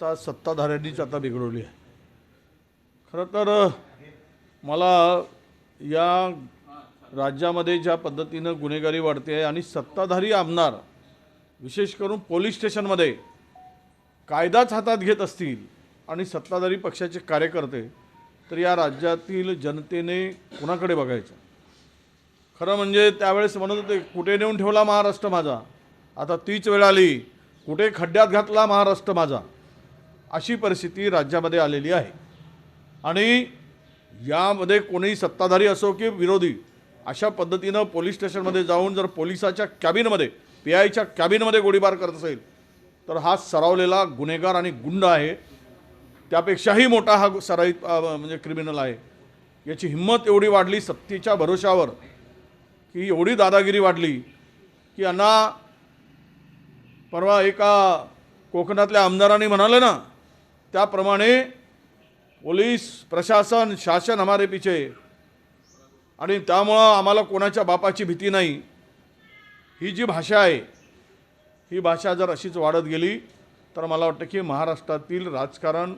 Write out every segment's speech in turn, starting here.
आता सत्ताधाऱ्यांनीच आता बिघडवली आहे. खरं तर मला या राज्यामध्ये ज्या पद्धतीनं गुन्हेगारी वाढते आहे आणि सत्ताधारी आमदार विशेष करून पोलीस स्टेशनमध्ये कायदाच हातात घेत असतील आणि सत्ताधारी पक्षाचे कार्यकर्ते तर या राज्यातील जनतेने कुणाकडे बघायचं? खरं म्हणजे त्यावेळेस म्हणत होते कुठे नेऊन ठेवला महाराष्ट्र माझा? आता तीच वेळ आली. कुठे खड्ड्यात घातला महाराष्ट्र माझा? अशी परिस्थिती राज्यामध्ये आलेली आहे. आणि यामध्ये कोणीही सत्ताधारी असो की विरोधी अशा पद्धतीनं पोलीस स्टेशनमध्ये जाऊन जर पोलिसाच्या कॅबिनमध्ये पी आयच्या कॅबिनमध्ये गोळीबार करत असेल तर हा सरावलेला गुन्हेगार आणि गुंड आहे. त्यापेक्षाही मोठा हा सराईत म्हणजे क्रिमिनल आहे. याची हिंमत एवढी वाढली सत्तेच्या भरोशावर की एवढी दादागिरी वाढली की यांना परवा एका कोकणातल्या आमदारांनी म्हणाले ना त्याप्रमाणे पोलीस प्रशासन शासन हमारे पिछे. आणि त्यामुळं आम्हाला कोणाच्या बापाची भीती नाही. ही जी भाषा आहे ही भाषा जर अशीच वाढत गेली तर मला वाटतं की महाराष्ट्रातील राजकारण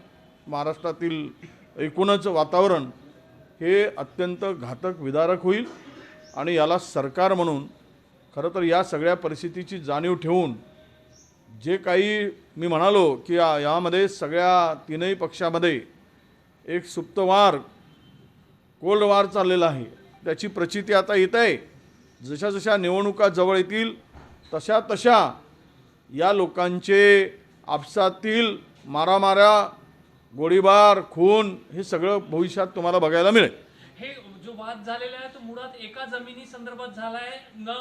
महाराष्ट्रातील एकूणच वातावरण हे अत्यंत घातक विदारक होईल. आणि याला सरकार म्हणून खरं तर या सगळ्या परिस्थितीची जाणीव ठेवून जे काही मी म्हणालो की यामध्ये सगळ्या तीनही पक्षामध्ये एक सुप्तवार कोल्ड वार चाललेला आहे. त्याची प्रचिती आता येत आहे. जशा जशा निवडणुका जवळ येतील तशा तशा या लोकांचे आपसातील मारामाऱ्या गोळीबार खून हे सगळं भविष्यात तुम्हाला बघायला मिळेल. हे जो वाद झालेला आहे तो मुळात एका जमिनी संदर्भात झाला आहे न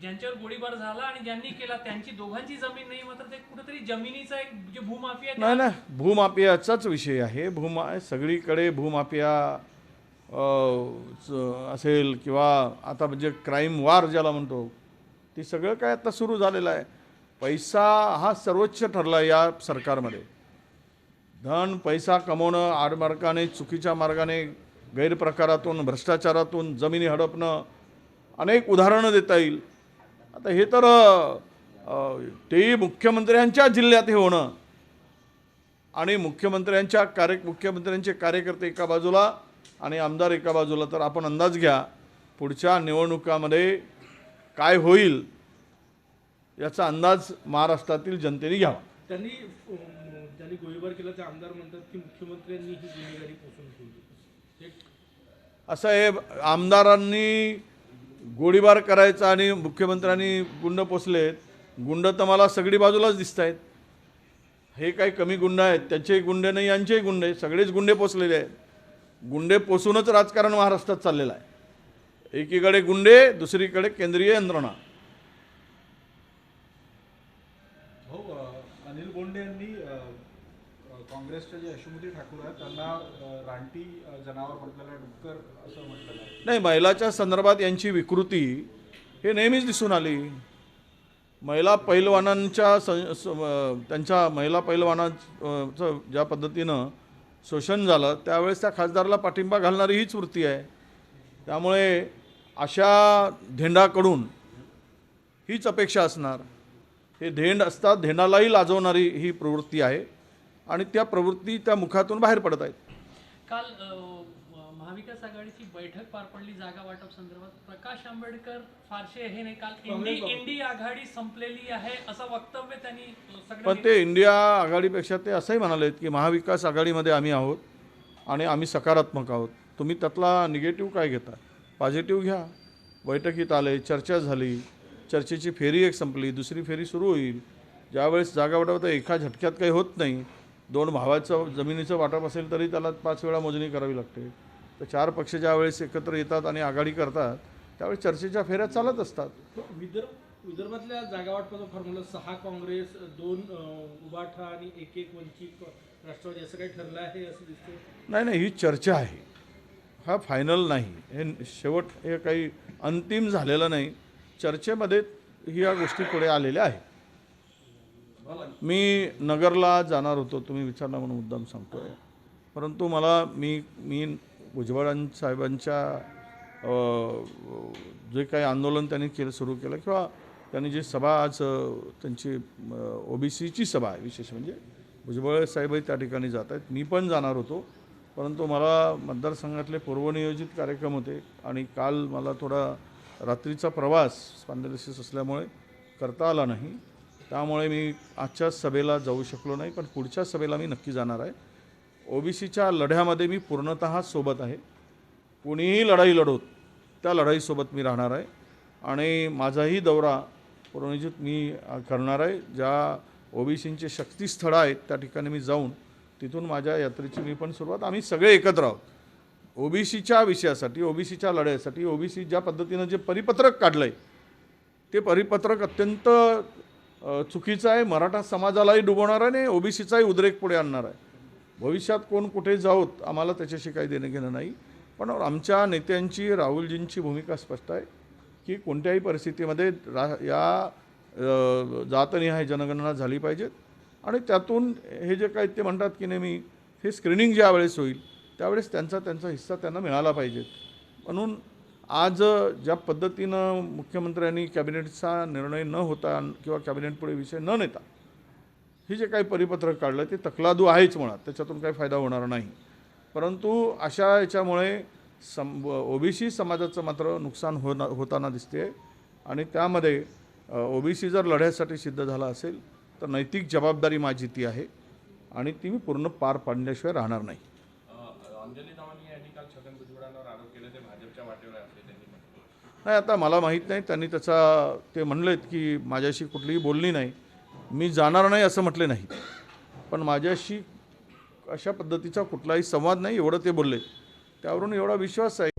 ज्यांच्यावर गोळीबार झाला आणि ज्यांनी केला त्यांची दोघांची जमीन नाही मात्र ते कुठेतरी जमिनीचा एक जे भूमाफिया नाही नाही भूमाफियाचाच विषय आहे. भूमा सगळीकडे भूमाफिया असेल किंवा आता म्हणजे क्राईम वार ज्याला म्हणतो ते सगळं काय आता सुरू झालेलं आहे. पैसा हा सर्वोच्च ठरला आहे या सरकारमध्ये. धन पैसा कमवणं आडमार्गाने चुकीच्या मार्गाने गैरप्रकारातून भ्रष्टाचारातून जमिनी हडपणं अनेक उदाहरणं देता येईल. आता हे तर तेही मुख्यमंत्र्यांच्या जिल्ह्यात हे होणं आणि मुख्यमंत्र्यांच्या कार्य मुख्यमंत्र्यांचे कार्यकर्ते एका बाजूला आणि आमदार एका बाजूला तर आपण अंदाज घ्या पुढच्या निवडणुकामध्ये काय होईल याचा अंदाज महाराष्ट्रातील जनतेने घ्यावा. त्यांनी ज्यांनी गोळीबार केला ते आमदार म्हणतात की मुख्यमंत्र्यांनी ही जिम्मेदारी पोचून ठेवली. असं आहे आमदारांनी गोळीबार करायचा आणि मुख्यमंत्र्यांनी गुंड पोचलेत गुंड तर मला सगळी बाजूलाच दिसत आहेत हे काही कमी गुंड आहेत त्यांचेही गुंडे नाही यांचेही गुंडे सगळेच गुंडे पोचलेले आहेत. गुंडे पोसूनच राजकारण महाराष्ट्रात चाललेलं आहे. एकीकडे गुंडे दुसरीकडे केंद्रीय यंत्रणा. हो अनिल बोंडे यांनी काँग्रेसचे जे यशोमती ठाकूर आहेत त्यांना रानटी जनावर म्हटलेलं डुक्कर असं म्हटलेलं आहे. नाही महिलाच्या संदर्भात यांची विकृती हे नेहमीच दिसून आली. महिला पैलवानांच्या सं त्यांच्या महिला पैलवानांचं ज्या पद्धतीनं शोषण झालं त्यावेळेस त्या खासदाराला पाठिंबा घालणारी हीच वृत्ती आहे. त्यामुळे अशा धेंडाकडून हीच अपेक्षा असणार. हे धेंड असतात धेंडालाही लाजवणारी ही प्रवृत्ती आहे. आणि त्या प्रवृत्ती त्या मुखातून बाहेर पडत आहेत. काल महाविकास आघाडीची बैठक पार पडली जागा वाटप संदर्भात. प्रकाश आंबेडकर फारसे हे नाही. काल इंडी इंडी आघाडी संपलेली आहे असं वक्तव्य त्यांनी पण ते इंडिया आघाडीपेक्षा ते असंही म्हणालेत की महाविकास आघाडीमध्ये आम्ही आहोत आणि आम्ही सकारात्मक आहोत. तुम्ही त्यातला निगेटिव्ह काय घेता? पॉझिटिव्ह घ्या. बैठकीत आले चर्चा झाली चर्चेची फेरी एक संपली दुसरी फेरी सुरू होईल. ज्यावेळेस जागा वाटप एका झटक्यात काही होत नाही. दोन भावाचं जमिनीचं वाटप असेल तरी त्याला पाच वेळा मोजणी करावी लागते. तर चार पक्ष ज्यावेळेस एकत्र येतात आणि आघाडी करतात त्यावेळेस चर्चेच्या फेऱ्या चालत असतात. विदर्भ विदर्भातल्या जागा वाटपाचा फॉर्म्युला सहा काँग्रेस दोन अं, उबाठा आणि एक एक वंचित राष्ट्रवादी असं काही ठरलं आहे असं दिसतंय? नाही नाही ही चर्चा आहे. हा फायनल नाही. हे शेवट हे काही अंतिम झालेलं नाही. चर्चेमध्ये ह्या गोष्टी पुढे आलेल्या आहेत. मी नगरला जाणार होतो तुम्ही विचारला म्हणून मुद्दाम सांगतोय. परंतु मला मी मी भुजबळां साहेबांच्या जे काही आंदोलन त्यांनी केलं सुरू केलं किंवा त्यांनी जी सभा आज अ, त्यांची ओबीसीची सभा आहे विशेष म्हणजे भुजबळ साहेबही त्या ठिकाणी जात आहेत. मी पण जाणार होतो परंतु मला मतदारसंघातले पूर्वनियोजित कार्यक्रम होते आणि काल मला थोडा रात्रीचा प्रवास स्पॉन्डलिसिस असल्यामुळे करता आला नाही. त्यामुळे मी आजच्या सभेला जाऊ शकलो नाही पण पुढच्या सभेला मी नक्की जाणार आहे. ओबीसीच्या लढ्यामध्ये मी पूर्णतः सोबत आहे. कुणीही लढाई लढवत त्या लढाईसोबत मी राहणार आहे. आणि माझाही दौरा पूर्वनियोजित मी करणार आहे. ज्या ओबीसींचे शक्तीस्थळं आहेत त्या ठिकाणी मी जाऊन तिथून माझ्या यात्रेची मी पण सुरुवात आम्ही सगळे एकत्र आहोत. ओबीसीच्या विषयासाठी ओबीसीच्या लढ्यासाठी ओबीसी ज्या पद्धतीनं जे परिपत्रक काढलं आहे ते परिपत्रक अत्यंत चुकीचं आहे मराठा समाजालाही डुबवणार आहे आणि ओबीसीचाही उद्रेक पुढे आणणार आहे. भविष्यात कोण कुठे जाऊत आम्हाला त्याच्याशी काही देणं घेणं नाही. पण आमच्या नेत्यांची राहुलजींची भूमिका स्पष्ट आहे की कोणत्याही परिस्थितीमध्ये रा या जातनिहाय जनगणना झाली पाहिजेत. आणि त्यातून हे जे काय ते म्हणतात की नेहमी हे स्क्रीनिंग ज्यावेळेस होईल त्यावेळेस त्यांचा त्यांचा हिस्सा त्यांना मिळाला पाहिजेत. म्हणून आज ज्या पद्धतीनं मुख्यमंत्र्यांनी कॅबिनेटचा निर्णय न होता किंवा कॅबिनेटपुढे विषय न नेता हे जे काही परिपत्रक काढलं ते तकलादू आहेच म्हणा त्याच्यातून काही फायदा होणार नाही. परंतु अशा याच्यामुळे सम ओबीसी समाजाचं मात्र नुकसान होना होताना दिसते आणि त्यामध्ये ओबीसी जर लढ्यासाठी सिद्ध झाला असेल तर नैतिक जबाबदारी माझी ती आहे आणि ती मी पूर्ण पार पाडल्याशिवाय राहणार नाही अंजली नावानी यांनी काल छगन भुजबळांवर आरोप केले ते भाजपच्या वाटेवर आहे असं त्यांनी म्हटलं नाही आता मला माहीत नाही त्यांनी त्याचा ते म्हणलेत की माझ्याशी कुठलीही बोलणी नाही. मी जाणार नाही असं म्हटले नाही. पण माझ्याशी अशा पद्धतीचा कुठलाही संवाद नाही एवढं ते बोलले. त्यावरून एवढा विश्वास आहे.